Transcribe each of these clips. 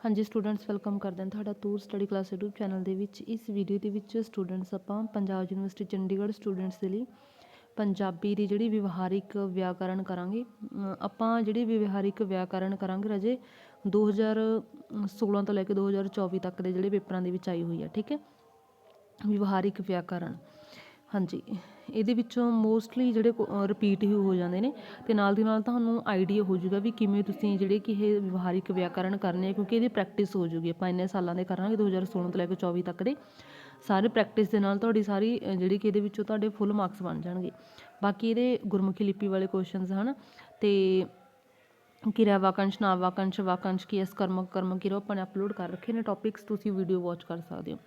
ਹਾਂਜੀ students welcome ਕਰਦੇ ਹਾਂ ਤੁਹਾਡਾ Toor study class YouTube channel ਦੇ ਵਿੱਚ। ਇਸ ਵੀਡੀਓ ਦੇ ਵਿੱਚ ਸਟੂਡੈਂਟਸ ਆਪਾਂ ਪੰਜਾਬ ਯੂਨੀਵਰਸਿਟੀ ਚੰਡੀਗੜ੍ਹ ਸਟੂਡੈਂਟਸ ਦੇ ਲਈ ਪੰਜਾਬੀ ਦੀ ਜਿਹੜੀ ਵਿਵਹਾਰਿਕ ਵਿਆਕਰਣ ਕਰਾਂਗੇ। ਆਪਾਂ ਜਿਹੜੀ ਵਿਵਹਾਰਿਕ ਵਿਆਕਰਣ ਕਰਾਂਗੇ ਰਾਜੇ 2016 ਤੋਂ ਲੈ ਕੇ 2024 ਤੱਕ ਦੇ ਜਿਹੜੇ ਪੇਪਰਾਂ ਦੇ ਵਿੱਚ ਆਈ ਹੋਈ ਹੈ ਠੀਕ ਹੈ? ਵਿਵਹਾਰਿਕ ਵਿਆਕਰਣ ਹਾਂਜੀ। ਇਹਦੇ ਵਿੱਚੋਂ ਮੋਸਟਲੀ ਜਿਹੜੇ ਰਿਪੀਟ ਹੀ ਹੋ ਜਾਂਦੇ ਨੇ ਅਤੇ ਨਾਲ ਦੀ ਨਾਲ ਤੁਹਾਨੂੰ ਆਈਡੀਆ ਹੋ ਜਾਊਗਾ ਵੀ ਕਿਵੇਂ ਤੁਸੀਂ ਜਿਹੜੇ ਕਿ ਇਹ ਵਿਵਹਾਰਿਕ ਵਿਆਕਰਣ ਕਰਨੇ ਆ, ਕਿਉਂਕਿ ਇਹਦੀ ਪ੍ਰੈਕਟਿਸ ਹੋ ਜੂਗੀ ਆਪਾਂ ਇੰਨੇ ਸਾਲਾਂ ਦੇ ਕਰਾਂਗੇ 2016 ਤੋਂ ਲੈ ਕੇ 24 ਤੱਕ ਦੇ। ਸਾਰੇ ਪ੍ਰੈਕਟਿਸ ਦੇ ਨਾਲ ਤੁਹਾਡੀ ਸਾਰੀ ਜਿਹੜੀ ਕਿ ਇਹਦੇ ਵਿੱਚੋਂ ਤੁਹਾਡੇ ਫੁੱਲ ਮਾਰਕਸ ਬਣ ਜਾਣਗੇ। ਬਾਕੀ ਇਹਦੇ ਗੁਰਮੁਖੀ ਲਿਪੀ ਵਾਲੇ ਕੁਐਸਚਨਸ ਹਨ ਤੇ ਕਿਰਿਆ ਵਾਕੰਸ਼, ਨਾ ਵਾਕੰਸ਼ ਵਾਕੰਸ਼ ਕੀ ਇਸ ਕਰਮ ਕਰਮ ਕਿਰੋ ਆਪਾਂ ਨੇ ਅਪਲੋਡ ਕਰ ਰੱਖੇ ਨੇ ਟੌਪਿਕਸ ਤੁਸੀਂ ਵੀਡੀਓ ਵਾਚ ਕਰ ਸਕਦੇ ਹੋ।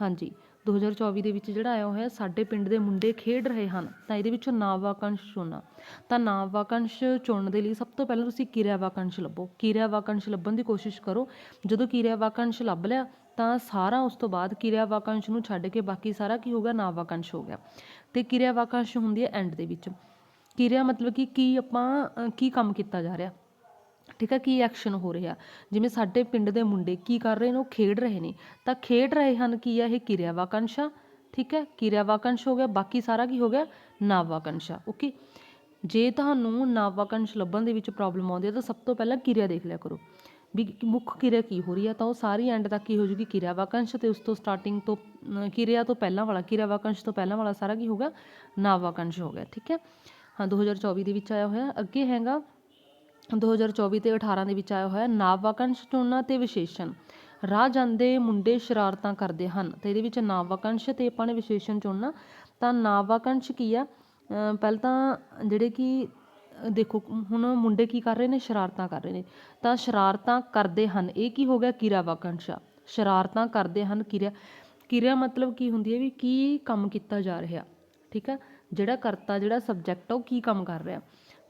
ਹਾਂਜੀ। 2024 ਦੇ ਵਿੱਚ ਜਿਹੜਾ ਆਇਆ ਹੋਇਆ, ਸਾਡੇ ਪਿੰਡ ਦੇ ਮੁੰਡੇ ਖੇਡ ਰਹੇ ਹਨ। ਤਾਂ ਇਹਦੇ ਵਿੱਚੋਂ ਨਾਮ ਵਾਕੰਸ਼ ਚੁਣਨਾ। ਤਾਂ ਨਾਮ ਵਾਕੰਸ਼ ਚੁਣਨ ਦੇ ਲਈ ਸਭ ਤੋਂ ਪਹਿਲਾਂ ਤੁਸੀਂ ਕਿਰਿਆ ਵਾਕੰਸ਼ ਲੱਭੋ। ਕਿਰਿਆ ਵਾਕੰਸ਼ ਲੱਭਣ ਦੀ ਕੋਸ਼ਿਸ਼ ਕਰੋ। ਜਦੋਂ ਕਿਰਿਆ ਵਾਕੰਸ਼ ਲੱਭ ਲਿਆ, ਤਾਂ ਸਾਰਾ ਉਸ ਤੋਂ ਬਾਅਦ ਕਿਰਿਆ ਵਾਕੰਸ਼ ਨੂੰ ਛੱਡ ਕੇ ਬਾਕੀ ਸਾਰਾ ਕੀ ਹੋ ਗਿਆ? ਨਾਮ ਵਾਕੰਸ਼ ਹੋ ਗਿਆ। ਤੇ ਕਿਰਿਆ ਵਾਕੰਸ਼ ਹੁੰਦੀ ਹੈ ਐਂਡ ਦੇ ਵਿੱਚ। ਕਿਰਿਆ ਮਤਲਬ ਕਿ ਕੀ ਆਪਾਂ ਕੀ ਕੰਮ ਕੀਤਾ ਜਾ ਰਿਹਾ? ਠੀਕ ਹੈ, ਕੀ ਐਕਸ਼ਨ ਹੋ ਰਿਹਾ? ਜਿਵੇਂ ਸਾਡੇ ਪਿੰਡ ਦੇ ਮੁੰਡੇ ਕੀ ਕਰ ਰਹੇ ਨੇ, ਉਹ ਖੇਡ ਰਹੇ ਨੇ। ਤਾਂ ਖੇਡ ਰਹੇ ਹਨ ਕੀ ਆ ਇਹ ਕਿਰਿਆ ਵਾਕੰਸ਼ਾ? ਠੀਕ ਹੈ, ਕਿਰਿਆ ਵਾਕੰਸ਼ ਹੋ ਗਿਆ, ਬਾਕੀ ਸਾਰਾ ਕੀ ਹੋ ਗਿਆ? ਨਾਮ ਵਾਕੰਸ਼ ਓਕੇ ਜੇ ਤੁਹਾਨੂੰ ਨਾਮ ਵਾਕੰਸ਼ ਲੱਭਣ ਦੇ ਵਿੱਚ ਪ੍ਰੋਬਲਮ ਆਉਂਦੀ ਹੈ, ਤਾਂ ਸਭ ਤੋਂ ਪਹਿਲਾਂ ਕਿਰਿਆ ਦੇਖ ਲਿਆ ਕਰੋ। ਵੀ ਮੁੱਖ ਕਿਰਿਆ ਕੀ ਹੋ ਰਹੀ ਹੈ? ਤਾਂ ਉਹ ਸਾਰੀ ਐਂਡ ਤੱਕ ਕੀ ਹੋ ਜੂਗੀ? ਕਿਰਿਆ ਵਾਕੰਸ਼ ਤੇ ਉਸ ਤੋਂ ਸਟਾਰਟਿੰਗ ਤੋਂ ਕਿਰਿਆ ਤੋਂ ਪਹਿਲਾਂ ਵਾਲਾ, ਕਿਰਿਆ ਵਾਕੰਸ਼ ਤੋਂ ਪਹਿਲਾਂ ਵਾਲਾ ਸਾਰਾ ਕੀ ਹੋਗਾ ਨਾਮ ਵਾਕੰਸ਼ ਹੋ ਗਿਆ। ਠੀਕ ਹੈ? ਹਾਂ 2024 ਦੇ ਵਿੱਚ ਆਇਆ ਹੋਇਆ। ਅੱਗੇ ਹੈਗਾ 2024 ਤੇ 18 ਦੇ ਵਿੱਚ ਆਇਆ ਹੋਇਆ ਨਾਮ ਵਾਕੰਸ਼ ਚੁਣਨਾ ਤੇ ਵਿਸ਼ੇਸ਼ਣ। ਰਾਹ ਜਾਂਦੇ ਮੁੰਡੇ ਸ਼ਰਾਰਤਾਂ ਕਰਦੇ ਹਨ ਅਤੇ ਇਹਦੇ ਵਿੱਚ ਨਾਮ ਅਤੇ ਆਪਾਂ ਨੇ ਵਿਸ਼ੇਸ਼ਣ ਚੁਣਨਾ। ਤਾਂ ਨਾਭਵਾਕੰਸ਼ ਕੀ ਆ? ਪਹਿਲਾਂ ਤਾਂ ਜਿਹੜੇ ਕਿ, ਦੇਖੋ, ਹੁਣ ਮੁੰਡੇ ਕੀ ਕਰ ਰਹੇ ਨੇ? ਸ਼ਰਾਰਤਾਂ ਕਰ ਰਹੇ ਨੇ। ਤਾਂ ਸ਼ਰਾਰਤਾਂ ਕਰਦੇ ਹਨ। ਇਹ ਕੀ ਹੋ ਗਿਆ? ਕਿਰਿਆ ਵਾਕੰਸ਼ ਆ। ਸ਼ਰਾਰਤਾਂ ਕਰਦੇ ਹਨ ਕਿਰਿਆ। ਕਿਰਿਆ ਮਤਲਬ ਕੀ ਹੁੰਦੀ ਹੈ ਵੀ ਕੀ ਕੰਮ ਕੀਤਾ ਜਾ ਰਿਹਾ। ਠੀਕ ਆ? ਜਿਹੜਾ ਕਰਤਾ, ਜਿਹੜਾ ਸਬਜੈਕਟ ਆ, ਉਹ ਕੀ ਕੰਮ ਕਰ ਰਿਹਾ।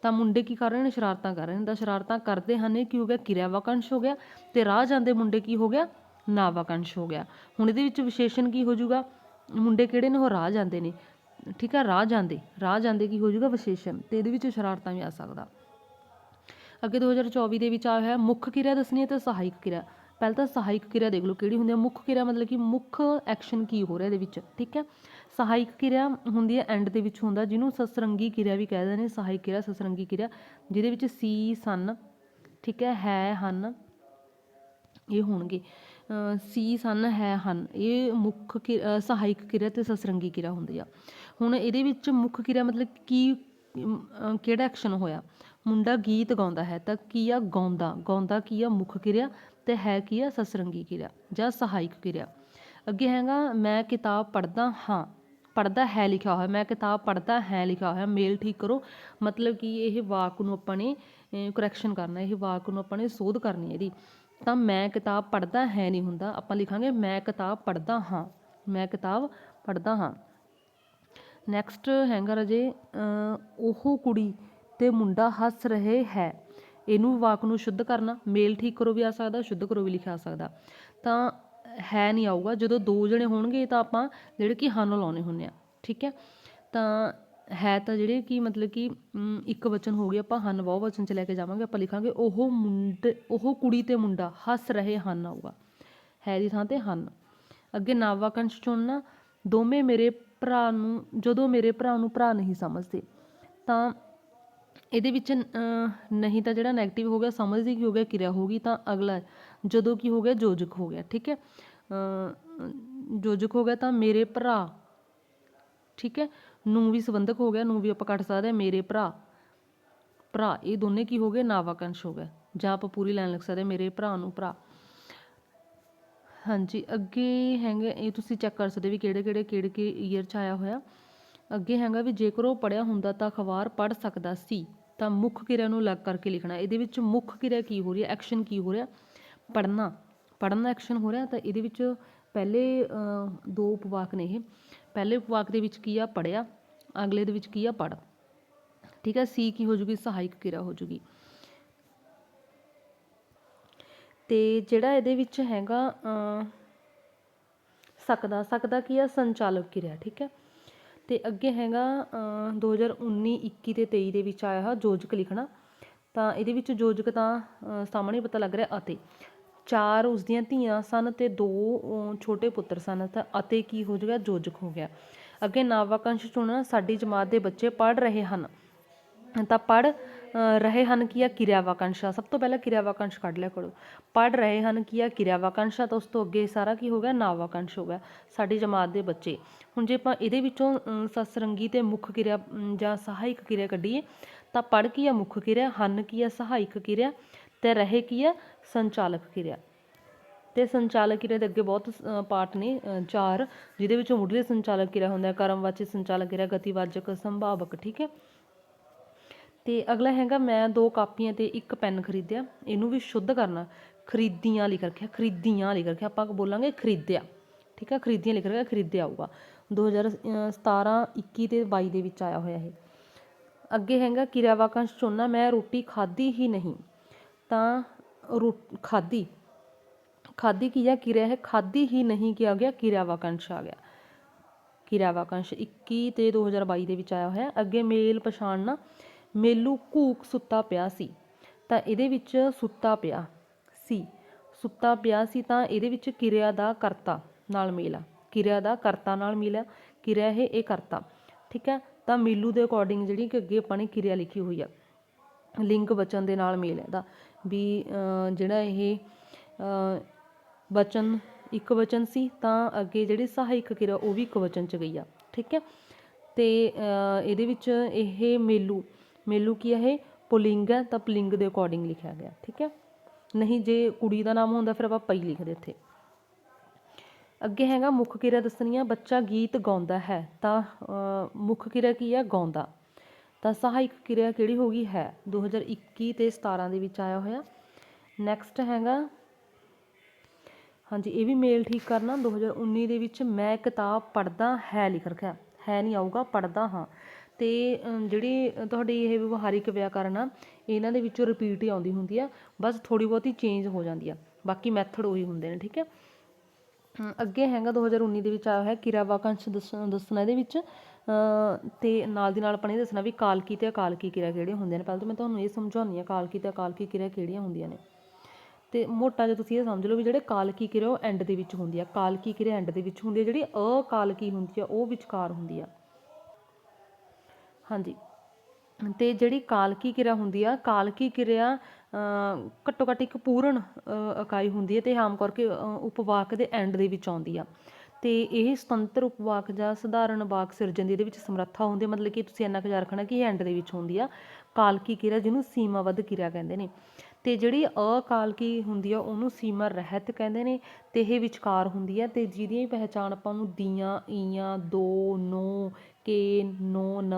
ਤਾਂ ਮੁੰਡੇ ਕੀ ਕਰ ਰਹੇ ਨੇ? ਸ਼ਰਾਰਤਾਂ ਕਰ ਰਹੇ ਨੇ। ਤਾਂ ਸ਼ਰਾਰਤਾਂ ਕਰਦੇ ਹਨ ਇਹ, ਕੀ ਹੋ ਗਿਆ? ਕਿਰਿਆ ਵਾਕੰਸ਼ ਹੋ ਗਿਆ ਤੇ ਰਾਹ ਜਾਂਦੇ ਮੁੰਡੇ ਕੀ ਹੋ ਗਿਆ? ਨਾਮ ਹੋ ਗਿਆ। ਹੁਣ ਇਹਦੇ ਵਿੱਚ ਵਿਸ਼ੇਸ਼ਣ ਕੀ ਹੋ ਜਾਊਗਾ? ਮੁੰਡੇ ਕਿਹੜੇ ਨੇ? ਉਹ ਰਾਹ ਜਾਂਦੇ ਨੇ। ਠੀਕ ਹੈ ਰਾਹ ਜਾਂਦੇ। ਰਾਹ ਜਾਂਦੇ ਕੀ ਹੋ ਜਾਊਗਾ? ਵਿਸ਼ੇਸ਼ਣ। ਤੇ ਇਹਦੇ ਵਿੱਚ ਸ਼ਰਾਰਤਾਂ ਵੀ ਆ ਸਕਦਾ। ਅੱਗੇ 2024 ਦੇ ਵਿੱਚ ਆਇਆ ਹੋਇਆ ਮੁੱਖ ਕਿਰਿਆ ਦੱਸਣੀ ਹੈ ਤੇ ਸਹਾਇਕ ਕਿਰਿਆ। ਪਹਿਲਾਂ ਤਾਂ ਸਹਾਇਕ ਕਿਰਿਆ ਦੇਖ ਲਓ। ਕਿਹੜੀ ਹੁੰਦੀ ਹੈ ਮੁੱਖ ਕਿਰਿਆ ਮਤਲਬ ਕਿ ਮੁੱਖ ਐਕਸ਼ਨ ਕੀ ਹੋ ਰਿਹਾ ਇਹਦੇ ਵਿੱਚ? ਠੀਕ ਹੈ ਸਹਾਇਕ ਕਿਰਿਆ ਹੁੰਦੀ ਹੈ ਐਂਡ ਦੇ ਵਿੱਚ ਹੁੰਦਾ, ਜਿਹਨੂੰ ਸਸਰੰਗੀ ਕਿਰਿਆ ਵੀ ਕਹਿੰਦੇ ਨੇ, ਸਹਾਇਕ ਕਿਰਿਆ, ਸਸਰੰਗੀ ਕਿਰਿਆ, ਜਿਹਦੇ ਵਿੱਚ ਸੀ, ਸਨ, ਠੀਕ ਹੈ ਹੈ, ਹਨ, ਇਹ ਹੋਣਗੇ। ਸੀ, ਸਨ, ਹੈ, ਹਨ, ਇਹ ਮੁੱਖ ਸਹਾਇਕ ਕਿਰਿਆ ਤੇ ਸਸਰੰਗੀ ਕਿਰਿਆ ਹੁੰਦੀ ਆ। ਹੁਣ ਇਹਦੇ ਵਿੱਚ ਮੁੱਖ ਕਿਰਿਆ ਮਤਲਬ ਕੀ ਕਿਹੜਾ ਐਕਸ਼ਨ ਹੋਇਆ? ਮੁੰਡਾ ਗੀਤ ਗਾਉਂਦਾ ਹੈ ਤਾਂ ਕੀ ਆ? ਗਾਉਂਦਾ। ਗਾਉਂਦਾ ਕੀ ਆ? ਮੁੱਖ ਕਿਰਿਆ ਤੇ ਹੈ ਕੀ ਆ? ਸਸਰੰਗੀ ਕਿਰਿਆ ਜਾਂ ਸਹਾਇਕ ਕਿਰਿਆ। ਅੱਗੇ ਹੈਗਾ, ਮੈਂ ਕਿਤਾਬ ਪੜ੍ਹਦਾ ਹਾਂ। ਪੜ੍ਹਦਾ ਹੈ, ਲਿਖਿਆ ਹੋਇਆ। ਮੈਂ ਕਿਤਾਬ ਪੜ੍ਹਦਾ ਹੈ, ਲਿਖਿਆ ਹੋਇਆ। ਮੇਲ ਠੀਕ ਕਰੋ। ਮਤਲਬ ਕਿ ਇਹ ਵਾਕ ਨੂੰ ਆਪਾਂ ਨੇ ਕਰੈਕਸ਼ਨ ਕਰਨਾ, ਇਹ ਵਾਕ ਨੂੰ ਆਪਾਂ ਨੇ ਸੋਧ ਕਰਨੀ ਇਹਦੀ। ਤਾਂ ਮੈਂ ਕਿਤਾਬ ਪੜ੍ਹਦਾ ਹੈ ਨਹੀਂ ਹੁੰਦਾ। ਆਪਾਂ ਲਿਖਾਂਗੇ, ਮੈਂ ਕਿਤਾਬ ਪੜ੍ਹਦਾ ਹਾਂ। ਮੈਂ ਕਿਤਾਬ ਪੜ੍ਹਦਾ ਹਾਂ। ਨੈਕਸਟ ਹੈਗਾ ਰਾਜੇ ਉਹ ਕੁੜੀ ਤੇ ਮੁੰਡਾ ਹੱਸ ਰਹੇ ਹੈ। ਇਹਨੂੰ ਵਾਕ ਨੂੰ ਸ਼ੁੱਧ ਕਰਨਾ। ਮੇਲ ਠੀਕ ਕਰੋ ਵੀ ਆ ਸਕਦਾ, ਸ਼ੁੱਧ ਕਰੋ ਵੀ ਲਿਖਿਆ ਆ ਸਕਦਾ। ਤਾਂ ਹੈ ਨਹੀਂ ਆਊਗਾ। ਜਦੋਂ ਦੋ ਜਣੇ ਹੋਣਗੇ ਤਾਂ ਆਪਾਂ ਜਿਹੜੇ ਕਿ ਹਨ ਲਾਉਣੇ ਹੁੰਦੇ ਆ, ਠੀਕ ਹੈ? ਤਾਂ ਹੈ ਤਾਂ ਜਿਹੜੇ ਕਿ ਮਤਲਬ ਕਿ ਇੱਕ ਵਚਨ ਹੋ ਗਿਆ, ਆਪਾਂ ਹਨ ਬਹੁ ਵਚਨ ਚ ਲੈ ਕੇ ਜਾਵਾਂਗੇ, ਆਪਾਂ ਲਿਖਾਂਗੇ, ਉਹ ਮੁੰਡੇ, ਉਹ ਕੁੜੀ ਤੇ ਮੁੰਡਾ ਹੱਸ ਰਹੇ ਹਨ ਆਊਗਾ। ਹੈ ਦੀ ਥਾਂ ਤੇ ਹਨ ਅੱਗੇ ਨਾਵਾਕੰਸ਼ ਚੁਣਨਾ, ਦੋਵੇਂ ਮੇਰੇ ਭਰਾ ਨੂੰ, ਜਦੋਂ ਮੇਰੇ ਭਰਾ ਨੂੰ ਭਰਾ ਨਹੀਂ ਸਮਝਦੇ, ਤਾਂ ਇਹਦੇ ਵਿੱਚ ਨਹੀਂ ਤਾਂ ਜਿਹੜਾ ਨੈਗੇਟਿਵ ਹੋ ਗਿਆ ਸਮਝਦੀ ਕੀ ਹੋ ਗਿਆ ਕਿਰਿਆ ਹੋ ਗਈ ਤਾਂ ਅਗਲਾ ਜਦੋਂ ਕੀ ਹੋ ਗਿਆ ਜੋਜਕ ਹੋ ਗਿਆ ਠੀਕ ਹੈ? ਅਹ, ਜੋਜਕ ਹੋ ਗਿਆ ਤਾਂ ਮੇਰੇ ਭਰਾ ਠੀਕ ਹੈ? ਨੂੰ ਵੀ ਸੰਬੰਧਕ ਹੋ ਗਿਆ ਨੂੰ ਵੀ ਆਪਾਂ ਕੱਟ ਸਕਦੇ ਹਾਂ ਮੇਰੇ ਭਰਾ ਭਰਾ ਇਹ ਦੋਨੇ ਕੀ ਹੋ ਗਏ? ਨਾਵਾਕੰਸ਼ ਹੋ ਗਿਆ ਜਾਂ ਆਪਾਂ ਪੂਰੀ ਲਾਈਨ ਲਿਖ ਸਕਦੇ ਮੇਰੇ ਭਰਾ ਨੂੰ ਭਰਾ। ਹਾਂਜੀ ਅੱਗੇ ਹੈਗੇ ਇਹ ਤੁਸੀਂ ਚੈੱਕ ਕਰ ਸਕਦੇ ਵੀ ਕਿਹੜੇ ਕਿਹੜੇ ਕਿਹੜੇ ਕਿ ਈਅਰ ਚ ਆਇਆ ਹੋਇਆ। ਅੱਗੇ ਹੈਗਾ ਵੀ ਜੇਕਰ ਉਹ ਪੜਿਆ ਹੁੰਦਾ ਤਾਂ ਅਖਬਾਰ ਪੜ ਸਕਦਾ ਸੀ। ਤਾਂ ਮੁੱਖ ਕਿਰਿਆ ਨੂੰ ਅਲੱਗ ਕਰਕੇ ਲਿਖਣਾ। ਇਹਦੇ ਵਿੱਚ ਮੁੱਖ ਕਿਰਿਆ ਕੀ ਹੋ ਰਹੀ ਹੈ? ਐਕਸ਼ਨ ਕੀ ਹੋ ਰਿਹਾ? ਪੜਨਾ ਪੜਨ ਐਕਸ਼ਨ ਹੋ ਰਿਹਾ ਤਾਂ ਇਹਦੇ ਵਿੱਚ ਪਹਿਲੇ ਦੋ ਉਪਵਾਕ ਨੇ ਇਹ। ਪਹਿਲੇ ਉਪਵਾਕ ਦੇ ਵਿੱਚ ਕੀ ਆ? ਪੜਿਆ ਅਗਲੇ ਦੇ ਵਿੱਚ ਕੀ ਆ? ਪੜ ਠੀਕ ਹੈ? ਸੀ ਕੀ ਹੋ ਜੂਗੀ? ਸਹਾਇਕ ਕਿਰਿਆ ਹੋ ਜੂਗੀ। ਤੇ ਜਿਹੜਾ ਇਹਦੇ ਵਿੱਚ ਹੈਗਾ ਅ, ਸਕਦਾ। ਸਕਦਾ ਕੀ ਆ? ਸੰਚਾਲਕ ਕਿਰਿਆ। ਠੀਕ ਹੈ? ਅਤੇ ਅੱਗੇ ਹੈਗਾ ਦੋ ਹਜ਼ਾਰ ਉੱਨੀ, ਇੱਕੀ ਅਤੇ ਤੇਈ ਦੇ ਵਿੱਚ ਆਇਆ ਹੈ ਯੋਜਕ ਲਿਖਣਾ। ਤਾਂ ਇਹਦੇ ਵਿੱਚ ਯੋਜਕ ਤਾਂ ਸਾਹਮਣੇ ਪਤਾ ਲੱਗ ਰਿਹਾ ਅਤੇ। ਚਾਰ ਉਸਦੀਆਂ ਧੀਆਂ ਸਨ ਅਤੇ ਦੋ ਛੋਟੇ ਪੁੱਤਰ ਸਨ। ਤਾਂ ਅਤੇ ਕੀ ਹੋ ਜਾਊਗਾ ਯੋਜਕ ਹੋ ਗਿਆ। ਅੱਗੇ ਨਾਵਾਕੰਸ਼ ਚੁਣਨਾ ਸਾਡੀ ਜਮਾਤ ਦੇ ਬੱਚੇ ਪੜ੍ਹ ਰਹੇ ਹਨ। ਤਾਂ ਪੜ੍ਹ ਰਹੇ ਹਨ ਕੀ ਆ ਕਿਰਿਆ ਵਾਕੰਸ਼ ਸਭ ਤੋਂ ਪਹਿਲਾਂ ਕਿਰਿਆ ਵਾਕੰਸ਼ ਕੱਢ ਲਿਆ ਕਰੋ। ਪੜ੍ਹ ਰਹੇ ਹਨ ਕੀ ਆ ਕਿਰਿਆ ਵਾਕੰਸ਼ ਤਾਂ ਉਸ ਤੋਂ ਅੱਗੇ ਸਾਰਾ ਕੀ ਹੋ ਗਿਆ? ਨਾਮ ਵਾਕੰਸ਼ ਹੋ ਗਿਆ ਸਾਡੀ ਜਮਾਤ ਦੇ ਬੱਚੇ। ਹੁਣ ਜੇ ਆਪਾਂ ਇਹਦੇ ਵਿੱਚੋਂ ਅਮ, ਤੇ ਮੁੱਖ ਕਿਰਿਆ ਜਾਂ ਸਹਾਇਕ ਕਿਰਿਆ ਕੱਢੀਏ ਤਾਂ ਪੜ੍ਹ ਕੀ ਆ ਮੁੱਖ ਕਿਰਿਆ ਹਨ ਕੀ ਆ ਸਹਾਇਕ ਕਿਰਿਆ ਤੇ ਰਹੇ ਕੀ ਆ ਸੰਚਾਲਕ ਕਿਰਿਆ। ਤੇ ਸੰਚਾਲਕ ਕਿਰਿਆ ਦੇ ਅੱਗੇ ਬਹੁਤ ਅ, ਪਾਰਟ ਨੇ ਚਾਰ ਜਿਹਦੇ ਵਿੱਚੋਂ ਮੁੱਢਲੇ ਸੰਚਾਲਕ ਕਿਰਿਆ ਹੁੰਦਾ ਹੈ ਕਰਮਵਾਚਕ ਸੰਚਾਲਕ ਕਿਰਿਆ ਗਤੀਵਾਚਕ ਸੰਭਾਵਕ ਠੀਕ ਹੈ? ਅਤੇ ਅਗਲਾ ਹੈਗਾ ਮੈਂ ਦੋ ਕਾਪੀਆਂ ਅਤੇ ਇੱਕ ਪੈਨ ਖਰੀਦਿਆ। ਇਹਨੂੰ ਵੀ ਸ਼ੁੱਧ ਕਰਨਾ। ਖਰੀਦੀਆਂ ਲਿਖ ਰੱਖਿਆ, ਖਰੀਦੀਆਂ ਲਿਖ ਰੱਖਿਆ। ਆਪਾਂ ਬੋਲਾਂਗੇ ਖਰੀਦਿਆ। ਠੀਕ ਆ, ਖਰੀਦੀਆਂ ਲਿਖ ਰੱਖਿਆ, ਖਰੀਦਿਆ ਆਊਗਾ। 2017 21 ਤੇ 22 ਦੇ ਵਿੱਚ ਆਇਆ ਹੋਇਆ ਇਹ। ਅੱਗੇ ਹੈਗਾ ਕਿਰਿਆ ਵਾਕੰਸ਼ ਚੁਣਨਾ, ਮੈਂ ਰੋਟੀ ਖਾਧੀ ਹੀ ਨਹੀਂ। ਤਾਂ ਰੋ, ਖਾਧੀ। ਖਾਧੀ ਕੀ ਹੈ ਕਿਰਿਆ ਹੈ ਖਾਧੀ ਹੀ ਨਹੀਂ ਕਿਹਾ ਗਿਆ ਕਿਰਿਆ ਵਾਕੰਸ਼ ਆ ਗਿਆ। ਕਿਰਿਆ ਵਾਕੰਸ਼ 21 ਤੇ 2022 ਦੇ ਵਿੱਚ ਆਇਆ ਹੋਇਆ। ਅੱਗੇ ਮੇਲ ਪਛਾਣਨਾ ਮੇਲੂ ਘੂਕ ਸੁੱਤਾ ਪਿਆ ਸੀ, ਤਾਂ ਇਹਦੇ ਵਿੱਚ ਸੁੱਤਾ ਪਿਆ ਸੀ। ਸੁੱਤਾ ਪਿਆ ਸੀ ਤਾਂ ਇਹਦੇ ਵਿੱਚ ਕਿਰਿਆ ਦਾ ਕਰਤਾ ਨਾਲ ਮੇਲ ਆ। ਕਿਰਿਆ ਦਾ ਕਰਤਾ ਨਾਲ ਮੇਲ ਆ, ਕਿਰਿਆ ਇਹ ਇਹ ਕਰਤਾ। ਠੀਕ ਹੈ? ਤਾਂ ਮੇਲੂ ਦੇ ਅਕੋਰਡਿੰਗ ਜਿਹੜੀ ਕਿ ਅੱਗੇ ਆਪਾਂ ਨੇ ਕਿਰਿਆ ਲਿਖੀ ਹੋਈ ਆ, ਲਿੰਗ ਵਚਨ ਦੇ ਨਾਲ ਮੇਲ ਹੈ ਇਹਦਾ ਵੀ ਜਿਹੜਾ ਇਹ ਵਚਨ ਇੱਕ ਵਚਨ ਸੀ, ਤਾਂ ਅੱਗੇ ਜਿਹੜੀ ਸਹਾਇਕ ਕਿਰਿਆ ਉਹ ਵੀ ਇੱਕ ਵਚਨ ਚ ਗਈ ਆ। ਠੀਕ ਹੈ? ਤੇ ਇਹਦੇ ਵਿੱਚ ਇਹ ਮੇਲੂ ਮੇਲੂ ਕੀ ਹੈ ਇਹ? ਪੁਲਿੰਗ ਹੈ, ਤਾਂ ਪੁਲਿੰਗ ਦੇ ਅਕੋਰਡਿੰਗ ਲਿਖਿਆ ਗਿਆ, ਠੀਕ ਹੈ? ਨਹੀਂ, ਜੇ ਕੁੜੀ ਦਾ ਨਾਮ ਹੁੰਦਾ, ਫਿਰ ਆਪਾਂ ਪਈ ਲਿਖਦੇ ਇੱਥੇ। ਅੱਗੇ ਹੈਗਾ ਮੁੱਖ ਕਿਰਿਆ ਦੱਸਣੀ ਆ ਬੱਚਾ ਗੀਤ ਗਾਉਂਦਾ ਹੈ, ਤਾਂ ਮੁੱਖ ਕਿਰਿਆ ਕੀ ਹੈ ਗਾਉਂਦਾ। ਤਾਂ ਸਹਾਇਕ ਕਿਰਿਆ ਕਿਹੜੀ ਹੋ ਗਈ? ਹੈ। 2021 ਤੇ 17 ਦੇ ਵਿੱਚ ਆਇਆ ਹੋਇਆ। ਨੈਕਸਟ ਹੈਗਾ, ਹਾਂਜੀ, ਇਹ ਵੀ ਮੇਲ ਠੀਕ ਕਰਨਾ 2019 ਦੇ ਵਿੱਚ ਮੈਂ ਕਿਤਾਬ ਪੜ੍ਹਦਾ, ਹੈ ਲਿਖ ਰੱਖਿਆ। ਹੈ ਨਹੀਂ ਆਊਗਾ, ਪੜ੍ਹਦਾ ਹਾਂ। ਅਤੇ ਜਿਹੜੀ ਤੁਹਾਡੀ ਇਹ ਵਿਵਹਾਰਿਕ ਵਿਆਕਰਨ ਆ ਇਹਨਾਂ ਦੇ ਵਿੱਚੋਂ ਰਿਪੀਟ ਹੀ ਆਉਂਦੀ ਹੁੰਦੀ ਆ ਬਸ ਥੋੜ੍ਹੀ ਬਹੁਤੀ ਚੇਂਜ ਹੋ ਜਾਂਦੀ ਆ ਬਾਕੀ ਮੈਥਡ ਉਹੀ ਹੁੰਦੇ ਨੇ ਠੀਕ ਹੈ ਅੱਗੇ ਹੈਗਾ 2019 ਦੇ ਵਿੱਚ ਆਇਆ ਹੋਇਆ ਕਿਰਾ ਵਾਕੰਸ਼ ਦੱਸਣਾ ਦੱਸਣਾ ਇਹਦੇ ਵਿੱਚ ਅ, ਤੇ ਨਾਲ ਦੀ ਨਾਲ ਆਪਾਂ ਇਹ ਦੱਸਣਾ ਵੀ ਕਾਲਕੀ ਤੇ ਅਕਾਲਕੀ ਕਿਰਿਆ ਕਿਹੜੇ ਹੁੰਦੇ ਨੇ ਪਹਿਲਾਂ ਤਾਂ ਮੈਂ ਤੁਹਾਨੂੰ ਇਹ ਸਮਝਾਉਂਦੀ ਹਾਂ ਕਾਲਕੀ ਤੇ ਅਕਾਲਕੀ ਕਿਰਿਆ ਕਿਹੜੀਆਂ ਹੁੰਦੀਆਂ ਨੇ। ਤੇ ਮੋਟਾ ਜਿਹਾ ਤੁਸੀਂ ਇਹ ਸਮਝ ਲਓ ਵੀ ਜਿਹੜੇ ਕਾਲਕੀ ਕਿਰਿਆ ਉਹ ਐਂਡ ਦੇ ਵਿੱਚ ਹੁੰਦੀ ਆ ਕਾਲਕੀ ਕਿਰਿਆ ਐਂਡ ਦੇ ਵਿੱਚ ਹੁੰਦੀ ਆ ਜਿਹੜੀ ਅਕਾਲਕੀ ਹੁੰਦੀ ਆ ਉਹ ਵਿਚਕਾਰ ਹੁੰਦੀ ਆ। ਹਾਂਜੀ। ਅਤੇ ਜਿਹੜੀ ਕਾਲਕੀ ਕਿਰਿਆ ਹੁੰਦੀ ਆ ਕਾਲਕੀ ਕਿਰਿਆ ਘੱਟੋ ਘੱਟ ਇੱਕ ਪੂਰਨ ਇਕਾਈ ਹੁੰਦੀ ਹੈ ਅਤੇ ਆਮ ਕਰਕੇ ਅ, ਉਪਵਾਕ ਦੇ ਐਂਡ ਦੇ ਵਿੱਚ ਆਉਂਦੀ ਆ। ਅਤੇ ਇਹ ਸੁਤੰਤਰ ਉਪਵਾਕ ਜਾਂ ਸਧਾਰਨ ਵਾਕ ਸਿਰਜਣ ਦੀ ਇਹਦੇ ਵਿੱਚ ਸਮਰੱਥਾ ਹੁੰਦੀ ਮਤਲਬ ਕਿ ਤੁਸੀਂ ਇੰਨਾ ਕੁ ਯਾਦ ਰੱਖਣਾ ਕਿ ਇਹ ਐਂਡ ਦੇ ਵਿੱਚ ਹੁੰਦੀ ਆ। ਕਾਲਕੀ ਕਿਰਿਆ ਜਿਹਨੂੰ ਸੀਮਾਬੱਧ ਕਿਰਿਆ ਕਹਿੰਦੇ ਨੇ। ਤੇ ਜਿਹੜੀ ਅਕਾਲਕੀ ਹੁੰਦੀ ਆ ਉਹਨੂੰ ਸੀਮਾ ਰਹਿਤ ਕਹਿੰਦੇ ਨੇ ਤੇ ਇਹ ਵਿਚਕਾਰ ਹੁੰਦੀ ਆ ਤੇ ਜਿਹਦੀ ਪਹਿਚਾਣ ਆਪਾਂ ਨੂੰ ਦੀਆਂ ਈਆਂ ਦੋ ਨੋ ਕੇ ਨੋ ਨ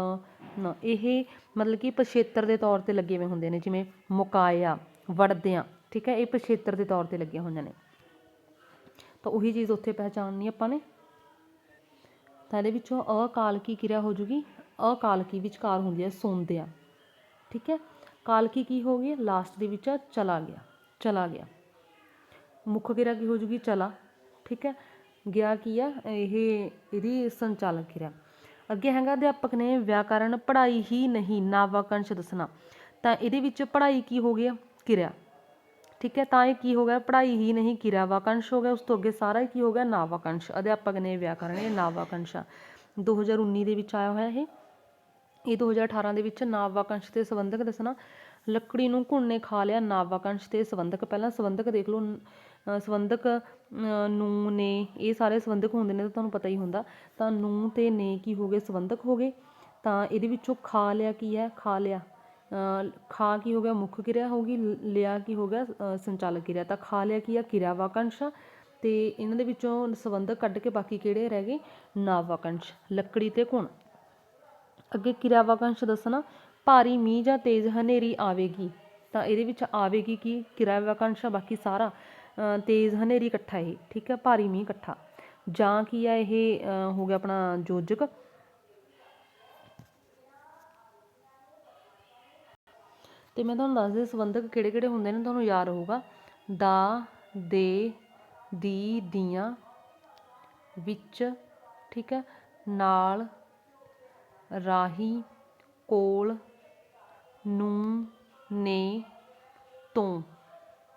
ਇਹ ਮਤਲਬ ਕਿ ਪਛੇਤਰ ਦੇ ਤੌਰ ਤੇ ਲੱਗੇ ਹੋਏ ਹੁੰਦੇ ਨੇ, ਜਿਵੇਂ ਮੁਕਾਇਆ, ਵੜਦਿਆਂ, ਠੀਕ ਹੈ, ਇਹ ਪਛੇਤਰ ਦੇ ਤੌਰ ਤੇ ਲੱਗੀਆਂ ਹੋਈਆਂ ਨੇ। ਤਾਂ ਉਹੀ ਚੀਜ਼ ਉੱਥੇ ਪਹਿਚਾਣਨੀ ਆਪਾਂ ਨੇ। ਤਾਂ ਇਹਦੇ ਵਿੱਚੋਂ ਅਕਾਲਕੀ ਕਿਰਿਆ ਹੋ ਜੂਗੀ। ਅਕਾਲਕੀ ਵਿਚਕਾਰ ਹੁੰਦੀ ਹੈ ਸੌਂਦਿਆਂ, ਠੀਕ ਹੈ। ਕਾਲਕੀ ਕੀ ਹੋ ਗਈ? ਲਾਸਟ ਦੇ ਵਿੱਚ ਆ ਚਲਾ ਗਿਆ ਚਲਾ ਗਿਆ। ਮੁੱਖ ਕਿਰਿਆ ਕੀ ਹੋ ਜੂਗੀ? ਚਲਾ, ਠੀਕ ਹੈ। ਗਿਆ ਕੀ ਆ? ਇਹ, ਇਹਦੀ ਸੰਚਾਲਕ ਕਿਰਿਆ। ਅੱਗੇ ਹੈਗਾ ਅਧਿਆਪਕ ਨੇ ਵਿਆਕਰਨ ਪੜ੍ਹਾਈ ਹੀ ਨਹੀਂ, ਨਾਵਾਕੰਸ਼ ਦੱਸਣਾ। ਤਾਂ ਇਹਦੇ ਵਿੱਚ ਪੜ੍ਹਾਈ ਕੀ ਹੋ ਗਿਆ ਕਿਰਿਆ। ਠੀਕ ਹੈ, ਤਾਂ ਇਹ ਕੀ ਹੋ ਗਿਆ? ਪੜ੍ਹਾਈ ਹੀ ਨਹੀਂ ਕਿਰਿਆ ਵਾਕੰਸ਼ ਹੋ ਗਿਆ। ਉਸ ਤੋਂ ਅੱਗੇ ਸਾਰਾ ਹੀ ਕੀ ਹੋ ਗਿਆ? ਨਾਵਾਕੰਸ਼। ਅਧਿਆਪਕ ਨੇ ਵਿਆਕਰਨ ਇਹ ਨਾਵਾਕੰਸ਼ ਆ। 2019 ਦੇ ਵਿੱਚ ਆਇਆ ਹੋਇਆ ਇਹ। ਇਹ 2018 ਦੇ ਵਿੱਚ ਨਾਵਾਕੰਸ਼ ਤੇ ਸੰਬੰਧਕ ਦੱਸਣਾ। ਲੱਕੜੀ ਨੂੰ ਘੁਣ ਨੇ ਖਾ ਲਿਆ। ਨਾਵਾਕੰਸ਼ ਤੇ ਸੰਬੰਧਕ। ਪਹਿਲਾਂ ਸੰਬੰਧਕ ਦੇਖ ਲਓ। ਸੰਬੰਧਕ ਅ, ਨੂੰ ਨੇ ਇਹ ਸਾਰੇ ਸੰਬੰਧਕ ਹੁੰਦੇ ਨੇ ਤਾਂ ਤੁਹਾਨੂੰ ਪਤਾ ਹੀ ਹੁੰਦਾ। ਤਾਂ ਨੂੰ ਤੇ ਨੇ ਕੀ ਹੋ ਗਏ? ਸੰਬੰਧਕ ਹੋ ਗਏ। ਤਾਂ ਇਹਦੇ ਵਿੱਚੋਂ ਖਾ ਲਿਆ ਕੀ ਹੈ? ਖਾ ਲਿਆ। ਖਾ ਕੀ ਹੋ ਗਿਆ? ਮੁੱਖ ਕਿਰਿਆ ਹੋਗੀ ਲਿਆ ਕੀ ਹੋ ਗਿਆ? ਸੰਚਾਲਕ ਕਿਰਿਆ। ਤਾਂ ਖਾ ਲਿਆ ਕੀ ਆ ਕਿਰਿਆ ਵਾਕੰਸ਼। ਤੇ ਇਹਨਾਂ ਦੇ ਵਿੱਚੋਂ ਸੰਬੰਧਕ ਕੱਢ ਕੇ ਬਾਕੀ ਕਿਹੜੇ ਰਹਿ ਗਏ? ਨਾਵ ਵਾਕੰਸ਼ ਲੱਕੜੀ ਤੇ ਘੁਣ। ਅੱਗੇ ਕਿਰਿਆ ਵਾਕੰਸ਼ ਦੱਸਣਾ। ਭਾਰੀ ਮੀਂਹ ਜਾਂ ਤੇਜ਼ ਹਨੇਰੀ ਆਵੇਗੀ। ਤਾਂ ਇਹਦੇ ਵਿੱਚ ਆਵੇਗੀ ਕੀ? ਕਿਰਿਆ ਵਾਕੰਸ਼ ਬਾਕੀ ਸਾਰਾ। ਤੇਜ਼ ਹਨੇਰੀ ਇਕੱਠਾ ਇਹ, ਠੀਕ ਹੈ, ਭਾਰੀ ਮੀਂਹ ਇਕੱਠਾ। ਜਾਂ ਕੀ ਆ ਇਹ ਹੋ ਗਿਆ ਆਪਣਾ ਯੋਜਕ ਤੇ ਮੈਂ ਤੁਹਾਨੂੰ ਦੱਸਦੀ ਸੰਬੰਧਕ ਕਿਹੜੇ ਕਿਹੜੇ ਹੁੰਦੇ ਨੇ, ਤੁਹਾਨੂੰ ਯਾਦ ਹੋਊਗਾ ਦਾ, ਦੇ, ਦੀ, ਦੀਆਂ, ਵਿੱਚ, ਠੀਕ ਹੈ, ਨਾਲ, ਰਾਹੀ, ਕੋਲ, ਨੂੰ, ਨੇ, ਤੋਂ,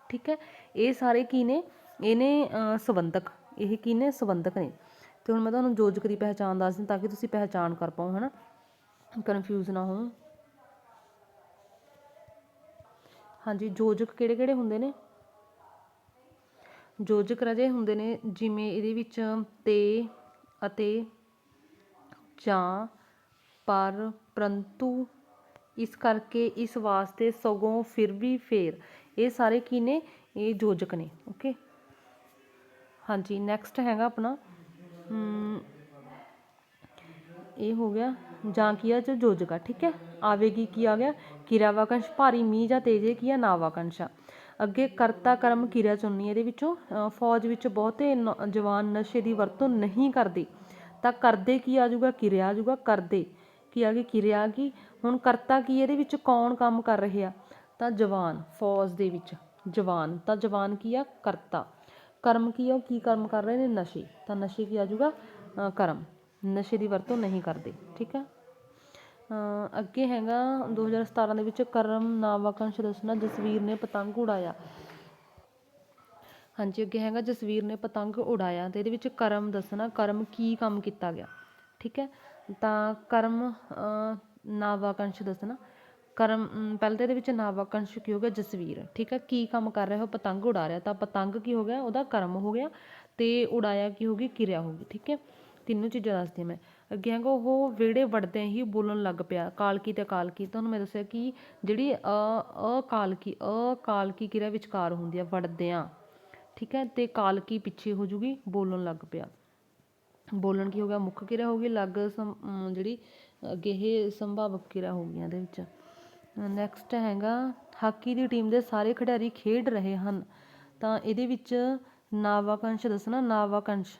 ਠੀਕ ਹੈ। ਇਹ ਸਾਰੇ ਕੀ ਨੇ? ਇਹਨੇ ਅ, ਸੰਬੰਧਕ। ਇਹ ਕੀ ਨੇ? ਸੰਬੰਧਕ ਨੇ। ਤੇ ਹੁਣ ਮੈਂ ਤੁਹਾਨੂੰ ਯੋਜਕ ਦੀ ਪਹਿਚਾਣ ਦੱਸਦੀ ਤਾਂ ਕਿ ਤੁਸੀਂ ਪਹਿਚਾਣ ਕਰ ਪਾਓ ਹਨਾ? ਕਨਫਿਊਜ਼ ਨਾ ਹੋ ਹਾਂਜੀ ਯੋਜਕ ਕਿਹੜੇ ਕਿਹੜੇ ਹੁੰਦੇ ਨੇ? ਯੋਜਕ ਰਾਜੇ ਹੁੰਦੇ ਨੇ ਜਿਵੇਂ ਇਹਦੇ ਵਿੱਚ ਤੇ ਅਤੇ ਜਾਂ ਪਰ ਪਰੰਤੂ ਇਸ ਕਰਕੇ ਇਸ ਵਾਸਤੇ ਸਗੋਂ ਫਿਰ ਵੀ ਫੇਰ। ਇਹ ਸਾਰੇ ਕੀ ਨੇ? ਇਹ ਯੋਜਕ ਨੇ ਓਕੇ ਹਾਂਜੀ ਨੈਕਸਟ ਹੈਗਾ ਆਪਣਾ ਹਮ, ਇਹ ਹੋ ਗਿਆ ਜਾਂ ਕੀ ਆ ਜੋ ਠੀਕ ਹੈ? ਆਵੇਗੀ ਕੀ ਆ ਗਿਆ? ਕਿਰਿਆ ਵਾਕੰਸ਼ ਭਾਰੀ ਮੀਂਹ ਜਾਂ ਤੇਜੇ ਕੀ ਨਾ ਵਾਕੰਸ਼ਾ ਅੱਗੇ ਕਰਤਾ ਕਰਮ ਕਿਰਿਆ ਚੁਣਨੀ ਇਹਦੇ ਵਿੱਚੋਂ ਅ, ਫੌਜ ਵਿੱਚ ਬਹੁਤੇ ਨੌ- ਜਵਾਨ ਨਸ਼ੇ ਦੀ ਵਰਤੋਂ ਨਹੀਂ ਕਰਦੇ। ਤਾਂ ਕਰਦੇ ਕੀ ਆ ਜਾਊਗਾ? ਕਿਰਿਆ ਆ ਜਾਊਗਾ ਕਰਦੇ। ਕੀ ਆ ਗਈ? ਕਿਰਿਆ ਆ ਹੁਣ ਕਰਤਾ ਕੀ ਇਹਦੇ ਵਿੱਚ ਕੌਣ ਕੰਮ ਕਰ ਰਹੇ? ਆ ਤਾਂ ਜਵਾਨ ਫੌਜ ਦੇ ਵਿੱਚ। ਜਵਾਨ। ਤਾਂ ਜਵਾਨ ਕੀ ਆ? ਕਰਤਾ। ਕਰਮ ਕੀ ਆ? ਉਹ ਕੀ ਕਰਮ ਕਰ ਰਹੇ ਨੇ? ਨਸ਼ੇ। ਤਾਂ ਨਸ਼ੇ ਕੀ ਆ ਜਾਊਗਾ? ਕਰਮ। ਨਸ਼ੇ ਦੀ ਵਰਤੋਂ ਨਹੀਂ ਕਰਦੇ। ਠੀਕ ਆ? ਅ, ਅੱਗੇ ਹੈਗਾ 2017 ਦੇ ਵਿੱਚ ਕਰਮ ਨਾਵਾਕੰਸ਼ ਦੱਸਣਾ। ਜਸਵੀਰ ਨੇ ਪਤੰਗ ਉਡਾਇਆ। ਹਾਂਜੀ ਅੱਗੇ ਹੈਗਾ ਜਸਵੀਰ ਨੇ ਪਤੰਗ ਉਡਾਇਆ ਤੇ ਇਹਦੇ ਵਿੱਚ ਕਰਮ ਦੱਸਣਾ। ਕਰਮ ਕੀ ਕੰਮ ਕੀਤਾ ਗਿਆ? ਠੀਕ ਹੈ ਤਾਂ ਕਰਮ ਅ, ਨਾਵਾਕੰਸ਼ ਦੱਸਣਾ। ਕਰਮ ਪਹਿਲਾਂ ਤਾਂ ਇਹਦੇ ਵਿੱਚ ਨਾਵਾਕੰਸ਼ ਕੀ ਹੋ ਗਿਆ? ਜਸਵੀਰ। ਠੀਕ ਹੈ ਕੀ ਕੰਮ ਕਰ ਰਿਹਾ? ਉਹ ਪਤੰਗ ਉਡਾ ਰਿਹਾ। ਤਾਂ ਪਤੰਗ ਕੀ ਹੋ ਗਿਆ? ਉਹਦਾ ਕਰਮ ਹੋ ਗਿਆ ਅਤੇ ਉਡਾਇਆ ਕੀ ਹੋ ਗਈ? ਕਿਰਿਆ ਹੋ ਗਈ। ਠੀਕ ਹੈ? ਤਿੰਨੋਂ ਚੀਜ਼ਾਂ ਦੱਸਦੀ ਮੈਂ। ਅੱਗੇ ਹੈਗਾ ਉਹ ਵਿਹੜੇ ਵੜਦਿਆਂ ਹੀ ਬੋਲਣ ਲੱਗ ਪਿਆ, ਕਾਲਕੀ ਤੇ ਕਾਲਕੀ ਤੁਹਾਨੂੰ ਮੈਂ ਦੱਸਿਆ ਕਿ ਜਿਹੜੀ ਅ, ਅਕਾਲਕੀ ਅਕਾਲਕੀ ਕਿਰਿਆ ਵਿਚਕਾਰ ਹੁੰਦੀ ਆ, ਵੜਦਿਆਂ। ਠੀਕ ਹੈ? ਤੇ ਕਾਲਕੀ ਪਿੱਛੇ ਹੋ ਜੂਗੀ, ਬੋਲਣ ਲੱਗ ਪਿਆ। ਬੋਲਣ ਕੀ ਹੋ ਗਿਆ? ਮੁੱਖ ਕਿਰਿਆ ਹੋ ਗਈ, ਲੱਗ ਸੰ- ਜਿਹੜੀ ਅੱਗੇ ਇਹ ਸੰਭਾਵਕ ਕਿਰਿਆ ਹੋ ਗਈਆਂ ਇਹਦੇ ਵਿੱਚ। ਨੈਕਸਟ ਹੈਗਾ, ਹਾਕੀ ਦੀ ਟੀਮ ਦੇ ਸਾਰੇ ਖਿਡਾਰੀ ਖੇਡ ਰਹੇ ਹਨ। ਤਾਂ ਇਹਦੇ ਵਿੱਚ ਨਾਵਾਕੰਸ਼ ਦੱਸਣਾ, ਨਾਵਾਕੰਸ਼।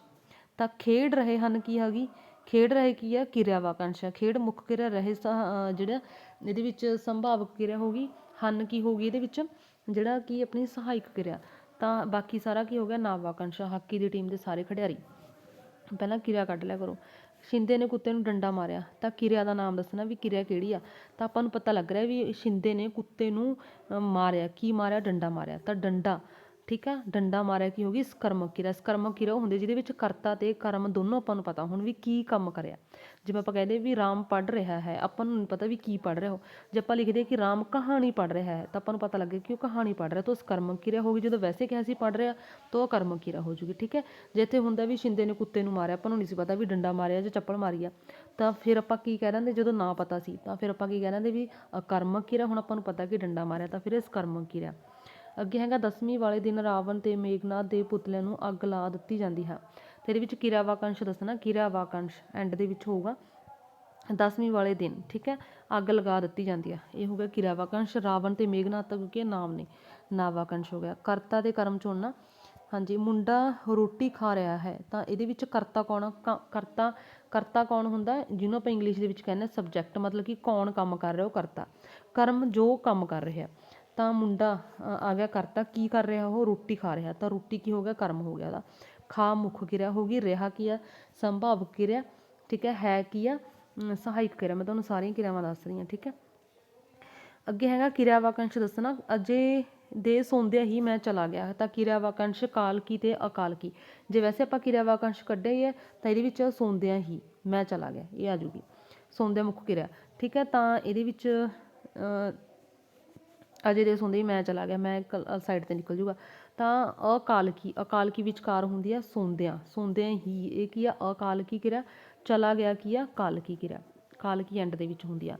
ਤਾਂ ਖੇਡ ਰਹੇ ਹਨ ਕੀ ਹੈਗੀ? ਖੇਡ ਰਹੇ ਕੀ ਆ? ਕਿਰਿਆ ਵਾਕੰਸ਼ ਆ। ਖੇਡ ਮੁੱਖ ਕਿਰਿਆ ਰਹੇ ਜਿਹੜਾ ਇਹਦੇ ਵਿੱਚ ਸੰਭਾਵਕ ਕਿਰਿਆ ਹੋਗੀ ਹਨ ਕੀ ਹੋਗੀ ਇਹਦੇ ਵਿੱਚ? ਜਿਹੜਾ ਕੀ ਆਪਣੀ ਸਹਾਇਕ ਕਿਰਿਆ। ਤਾਂ ਬਾਕੀ ਸਾਰਾ ਕੀ ਹੋ ਗਿਆ? ਨਾਵਾਕੰਸ਼ ਹਾਕੀ ਦੀ ਟੀਮ ਦੇ ਸਾਰੇ ਖਿਡਾਰੀ। ਪਹਿਲਾਂ ਕਿਰਿਆ ਕੱਢ ਲਿਆ ਕਰੋ। ਸ਼ਿੰਦੇ ਨੇ ਕੁੱਤੇ ਨੂੰ ਡੰਡਾ ਮਾਰਿਆ। ਤਾਂ ਕਿਰਿਆ ਦਾ ਨਾਮ ਦੱਸਣਾ ਵੀ ਕਿਰਿਆ ਕਿਹੜੀ ਆ? ਤਾਂ ਆਪਾਂ ਨੂੰ ਪਤਾ ਲੱਗ ਰਿਹਾ ਵੀ ਸ਼ਿੰਦੇ ਨੇ ਕੁੱਤੇ ਨੂੰ ਮਾਰਿਆ। ਕੀ ਮਾਰਿਆ? ਡੰਡਾ ਮਾਰਿਆ। ਤਾਂ ਡੰਡਾ ਠੀਕ ਆ? ਡੰਡਾ ਮਾਰਿਆ ਕੀ ਹੋ ਗਈ? ਸਕਰਮਕ ਕਿਰਿਆ ਸਕਰਮਕ ਕਿਰਿਆ ਉਹ ਹੁੰਦੀ ਜਿਹਦੇ ਵਿੱਚ ਕਰਤਾ ਤੇ ਕਰਮ ਦੋਨੋਂ ਆਪਾਂ ਨੂੰ ਪਤਾ ਹੁਣ ਵੀ ਕੀ ਕੰਮ ਕਰਿਆ। ਜਿਵੇਂ ਆਪਾਂ ਕਹਿੰਦੇ ਵੀ ਰਾਮ ਪੜ੍ਹ ਰਿਹਾ ਹੈ, ਆਪਾਂ ਨੂੰ ਨਹੀਂ ਪਤਾ ਵੀ ਕੀ ਪੜ੍ਹ ਰਿਹਾ ਹੋ ਜੇ ਆਪਾਂ ਲਿਖਦੇ ਕਿ ਰਾਮ ਕਹਾਣੀ ਪੜ੍ਹ ਰਿਹਾ ਹੈ, ਤਾਂ ਆਪਾਂ ਨੂੰ ਪਤਾ ਲੱਗੇ ਕਿ ਉਹ ਕਹਾਣੀ ਪੜ੍ਹ ਰਿਹਾ, ਤਾਂ ਉਹ ਸਕਰਮਕ ਕਿਰਿਆ ਹੋਗੀ ਜਦੋਂ ਵੈਸੇ ਕਿਹਾ ਸੀ ਪੜ੍ਹ ਰਿਹਾ, ਤਾਂ ਉਹ ਕਰਮਕ ਕਿਰਿਆ ਹੋ ਜੂਗੀ, ਠੀਕ ਹੈ? ਜੇ ਇੱਥੇ ਹੁੰਦਾ ਵੀ ਸ਼ਿੰਦੇ ਨੇ ਕੁੱਤੇ ਨੂੰ ਮਾਰਿਆ, ਆਪਾਂ ਨੂੰ ਨਹੀਂ ਸੀ ਪਤਾ ਵੀ ਡੰਡਾ ਮਾਰਿਆ ਜਾਂ ਚੱਪਲ ਮਾਰੀ ਆ, ਤਾਂ ਫਿਰ ਆਪਾਂ ਕੀ ਕਹਿ ਦਿੰਦੇ ਜਦੋਂ ਨਾ ਪਤਾ ਸੀ, ਤਾਂ ਫਿਰ ਆਪਾਂ ਕੀ ਕਹਿ ਦਿੰਦੇ ਵੀ ਅਕਰਮਕ ਕਿਰਿਆ ਹੁਣ ਆਪਾਂ ਨੂੰ ਪਤਾ ਕਿ ਡੰਡਾ ਮਾਰਿਆ, ਤਾਂ ਫਿਰ ਇਹ ਸਕਰਮਕ ਕਿਰਿਆ ਅੱਗੇ ਹੈਗਾ ਦਸਵੀਂ ਵਾਲੇ ਦਿਨ ਰਾਵਣ ਤੇ ਮੇਘਨਾਥ ਦੇ ਪੁਤਲਿਆਂ ਨੂੰ ਅੱਗ ਲਾ ਦਿੱਤੀ ਜਾਂਦੀ ਹੈ। ਤੇ ਇਹਦੇ ਵਿੱਚ ਕਿਰਾਵਾਕੰਸ਼ ਦੱਸਣਾ ਕਿਰਾਵਾਕੰਸ਼ ਐਂਡ ਦੇ ਵਿੱਚ ਹੋਊਗਾ। ਦਸਵੀਂ ਵਾਲੇ ਦਿਨ, ਠੀਕ ਹੈ? ਅੱਗ ਲਗਾ ਦਿੱਤੀ ਜਾਂਦੀ ਹੈ। ਇਹ ਹੋ ਗਿਆ ਕਿਰਾਵਾਕੰਸ਼ ਰਾਵਣ ਤੇ ਮੇਘਨਾਥ ਤਾਂ ਕਿਉਂਕਿ ਨਾਮ ਨੇ? ਨਾਵਾਕੰਸ਼ ਹੋ ਗਿਆ। ਕਰਤਾ ਤੇ ਕਰਮ ਚੁਣਨਾ ਹਾਂਜੀ, ਮੁੰਡਾ ਰੋਟੀ ਖਾ ਰਿਹਾ ਹੈ, ਤਾਂ ਇਹਦੇ ਵਿੱਚ ਕਰਤਾ ਕੌਣ ਕ- ਕਰਤਾ ਕਰਤਾ ਕੌਣ ਹੁੰਦਾ? ਜਿਹਨੂੰ ਆਪਾਂ ਇੰਗਲਿਸ਼ ਦੇ ਵਿੱਚ ਕਹਿੰਦੇ ਸਬਜੈਕਟ ਮਤਲਬ ਕਿ ਕੌਣ ਕੰਮ ਕਰ ਰਿਹਾ, ਉਹ ਕਰਤਾ। ਕਰਮ ਜੋ ਕੰਮ ਕਰ ਰਿਹਾ। ਤਾਂ ਮੁੰਡਾ ਆ ਗਿਆ ਕਰਤਾ, ਕੀ ਕਰ ਰਿਹਾ ਉਹ? ਰੋਟੀ ਖਾ ਰਿਹਾ ਤਾਂ ਰੋਟੀ ਕੀ ਹੋ ਗਿਆ? ਕਰਮ ਹੋ ਗਿਆ ਉਹਦਾ। ਖਾ ਮੁੱਖ ਕਿਰਿਆ ਹੋ ਗਈ, ਰਿਹਾ ਕੀ ਆ? ਸੰਭਾਵ ਕਿਰਿਆ, ਠੀਕ ਹੈ ਹੈ ਕੀ ਆ? ਸਹਾਇਕ ਕਿਰਿਆ, ਮੈਂ ਤੁਹਾਨੂੰ ਸਾਰੀਆਂ ਕਿਰਿਆਵਾਂ ਦੱਸ ਰਹੀ ਹਾਂ, ਠੀਕ ਹੈ। ਅੱਗੇ ਹੈਗਾ ਕਿਰਿਆ ਵਾਕੰਸ਼ ਦੱਸਣਾ, ਅਜੇ ਦੇ ਸੌਂਦਿਆਂ ਹੀ ਮੈਂ ਚਲਾ ਗਿਆ, ਤਾਂ ਕਿਰਿਆ ਵਾਕੰਸ਼ ਕਾਲਕੀ ਤੇ ਅਕਾਲਕੀ ਜੇ ਵੈਸੇ ਆਪਾਂ ਕਿਰਿਆ ਵਾਕੰਸ਼ ਕੱਢਿਆ ਹੀ ਹੈ, ਤਾਂ ਇਹਦੇ ਵਿੱਚ ਸੌਂਦਿਆਂ ਹੀ ਮੈਂ ਚਲਾ ਗਿਆ, ਇਹ ਆ ਜੂਗੀ। ਸੌਂਦਿਆਂ ਮੁੱਖ ਕਿਰਿਆ, ਠੀਕ ਹੈ, ਤਾਂ ਇਹਦੇ ਵਿੱਚ ਅਜੇ ਦੇ ਸੌਂਦੇ ਹੀ ਮੈਂ ਚਲਾ ਗਿਆ, ਮੈਂ ਸਾਈਡ ਤੇ ਨਿਕਲ ਜੂਗਾ। ਤਾਂ ਅਕਾਲਕੀ ਅਕਾਲਕੀ ਵਿਚਕਾਰ ਹੁੰਦੀ ਆ ਸੌਂਦਿਆਂ ਸੌਂਦਿਆਂ ਹੀ। ਇਹ ਕੀ ਆ? ਅਕਾਲਕੀ ਕਿਰਿਆ, ਚਲਾ ਗਿਆ ਕੀ ਆ? ਕਾਲਕੀ ਕਿਰਿਆ। ਕਾਲਕੀ ਐਂਡ ਦੇ ਵਿੱਚ ਹੁੰਦੀ ਆ।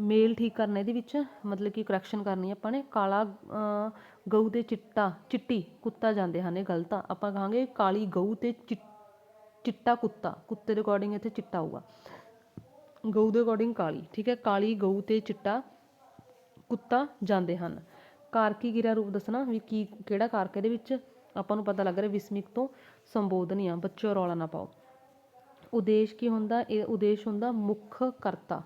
ਮੇਲ ਠੀਕ ਕਰਨਾ ਇਹਦੇ ਵਿੱਚ, ਮਤਲਬ ਕਿ ਕਰੈਕਸ਼ਨ ਕਰਨੀ ਆਪਾਂ ਨੇ। ਕਾਲਾ ਗਊ ਤੇ ਚਿੱਟਾ, ਚਿੱਟੀ, ਕੁੱਤਾ ਜਾਂਦੇ ਹਨ, ਇਹ ਗਲਤ ਆ ਆਪਾਂ ਕਹਾਂਗੇ ਕਾਲੀ ਗਊ ਤੇ ਚਿ- ਚਿੱਟਾ ਕੁੱਤਾ। ਕੁੱਤੇ ਦੇ ਅਕੋਰਡਿੰਗ ਇੱਥੇ ਚਿੱਟਾ ਹੋਊਗਾ। ਗਊ ਦੇ ਅਕੋਰਡਿੰਗ ਕਾਲੀ, ਠੀਕ ਹੈ? ਕਾਲੀ ਗਊ ਤੇ ਚਿੱਟਾ ਕੁੱਤਾ ਜਾਂਦੇ ਹਨ। ਕਾਰਕੀ ਕਿਰਿਆ ਰੂਪ ਦੱਸਣਾ ਵੀ ਕੀ, ਕਿਹੜਾ ਕਾਰਕ ਇਹਦੇ ਵਿੱਚ? ਆਪਾਂ ਨੂੰ ਪਤਾ ਲੱਗ ਰਿਹਾ ਵਿਸਮਿਕ ਤੋਂ ਸੰਬੋਧਨ ਆ ਬੱਚੋ ਰੌਲਾ ਨਾ ਪਾਓ। ਉਦੇਸ਼ ਕੀ ਹੁੰਦਾ? ਇਹ ਉਦੇਸ਼ ਹੁੰਦਾ ਮੁੱਖ ਕਰਤਾ।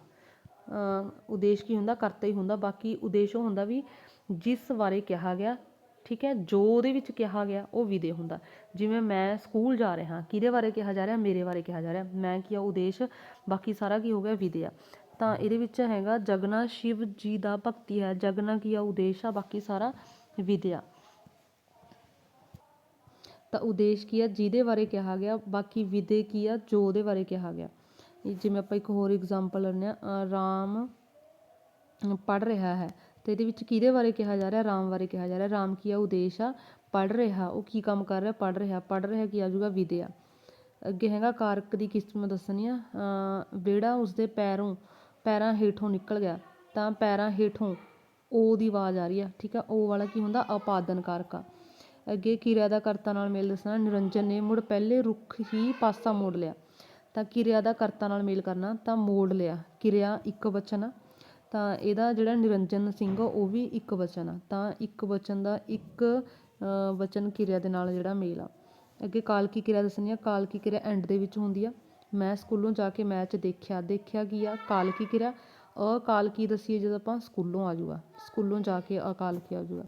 ਉਦੇਸ਼ ਕੀ ਹੁੰਦਾ? ਕਰਤਾ ਹੀ ਹੁੰਦਾ। ਬਾਕੀ ਉਦੇਸ਼ ਉਹ ਹੁੰਦਾ ਵੀ ਜਿਸ ਬਾਰੇ ਕਿਹਾ ਗਿਆ, ਠੀਕ ਹੈ, ਜੋ ਉਹਦੇ ਵਿੱਚ ਕਿਹਾ ਗਿਆ, ਉਹ ਵਿਦੇ ਹੁੰਦਾ। ਜਿਵੇਂ ਮੈਂ ਸਕੂਲ ਜਾ ਰਿਹਾ, ਕਿਹਦੇ ਬਾਰੇ ਕਿਹਾ ਜਾ ਰਿਹਾ? ਮੇਰੇ ਬਾਰੇ ਕਿਹਾ ਜਾ ਰਿਹਾ। ਮੈਂ ਕੀ ਆ, ਉਦੇਸ਼, ਬਾਕੀ ਸਾਰਾ ਕੀ ਹੋ ਗਿਆ ਵਿਦੇ ਆ। ਤਾਂ ਇਹਦੇ ਵਿੱਚ ਹੈਗਾ ਜਗਨਾ ਸ਼ਿਵ ਜੀ ਦਾ ਭਗਤੀ ਹੈ। ਜਗਨਾ ਕੀ ਆ? ਉਦੇਸ਼ ਆ। ਬਾਕੀ ਸਾਰਾ ਵਿਦਿਆ ਤਾਂ ਉਦੇਸ਼ ਕੀ ਆ? ਜਿਹਦੇ ਬਾਰੇ ਕਿਹਾ ਗਿਆ। ਬਾਕੀ ਵਿਦੇ ਕੀ ਆ? ਜੋ ਉਹਦੇ ਬਾਰੇ ਕਿਹਾ ਗਿਆ। ਜਿਵੇਂ ਆਪਾਂ ਇੱਕ ਹੋਰ ਐਗਜ਼ਾਮਪਲ ਲੈਂਦੇ ਆ ਰਾਮ ਪੜ ਰਿਹਾ ਹੈ। ਤੇ ਇਹਦੇ ਵਿੱਚ ਕਿਹਦੇ ਬਾਰੇ ਕਿਹਾ ਜਾ ਰਿਹਾ? ਰਾਮ ਬਾਰੇ ਕਿਹਾ ਜਾ ਰਿਹਾ। ਰਾਮ ਕੀ ਆ? ਉਦੇਸ਼ ਆ। ਪੜ ਰਿਹਾ। ਉਹ ਕੀ ਕੰਮ ਕਰ ਰਿਹਾ? ਪੜ ਰਿਹਾ। ਪੜ ਰਿਹਾ ਕੀ ਆ? ਜਾਊਗਾ ਵਿਦਿਆ ਅੱਗੇ ਹੈਗਾ ਕਾਰਕ ਦੀ ਕਿਸਮ ਦੱਸਣੀ ਆ। ਅਹ ਵਿਹੜਾ ਉਸਦੇ ਪੈਰੋਂ ਪੈਰਾਂ ਹੇਠੋਂ ਨਿਕਲ ਗਿਆ ਤਾਂ ਪੈਰਾਂ ਹੇਠੋਂ ਓ ਦੀ ਆਵਾਜ਼ ਆ ਰਹੀ ਆ ਠੀਕ ਆ ਓ ਵਾਲਾ ਕੀ ਹੁੰਦਾ? ਅਪਾਦਨ ਕਾਰਕ ਆ। ਅੱਗੇ ਕਿਰਿਆ ਦਾ ਕਰਤਾ ਨਾਲ ਮੇਲ ਦੱਸਣਾ? ਨਿਰੰਜਨ ਨੇ ਮੁੜ ਪਹਿਲੇ ਰੁੱਖ ਹੀ ਪਾਸਾ ਮੋੜ ਲਿਆ। ਤਾਂ ਕਿਰਿਆ ਦਾ ਕਰਤਾ ਨਾਲ ਮੇਲ ਕਰਨਾ? ਤਾਂ ਮੋੜ ਲਿਆ। ਕਿਰਿਆ ਇੱਕ ਵਚਨ ਆ। ਤਾਂ ਇਹਦਾ ਜਿਹੜਾ ਨਿਰੰਜਨ ਸਿੰਘ ਆ, ਉਹ ਵੀ ਇੱਕ ਵਚਨ ਆ। ਤਾਂ ਇੱਕ ਵਚਨ ਦਾ ਇੱਕ ਵਚਨ ਕਿਰਿਆ ਦੇ ਨਾਲ ਜਿਹੜਾ ਮੇਲ ਆ। ਅੱਗੇ ਕਾਲਕੀ ਕਿਰਿਆ ਦੱਸਣੀ ਆ? ਕਾਲਕੀ ਕਿਰਿਆ ਐਂਡ ਦੇ ਵਿੱਚ ਹੁੰਦੀ ਆ। ਮੈਂ ਸਕੂਲੋਂ ਜਾ ਕੇ ਮੈਚ ਦੇਖਿਆ ਦੇਖਿਆ ਕੀ ਆ ਕਾਲਕੀ ਕਿਰਿਆ? ਅਕਾਲਕੀ ਦੱਸੀਏ ਜਦੋਂ ਆਪਾਂ? ਸਕੂਲੋਂ ਆ ਜੂਗਾ। ਸਕੂਲੋਂ ਜਾ ਕੇ ਅਕਾਲਕੀ ਆ ਜੂਗਾ?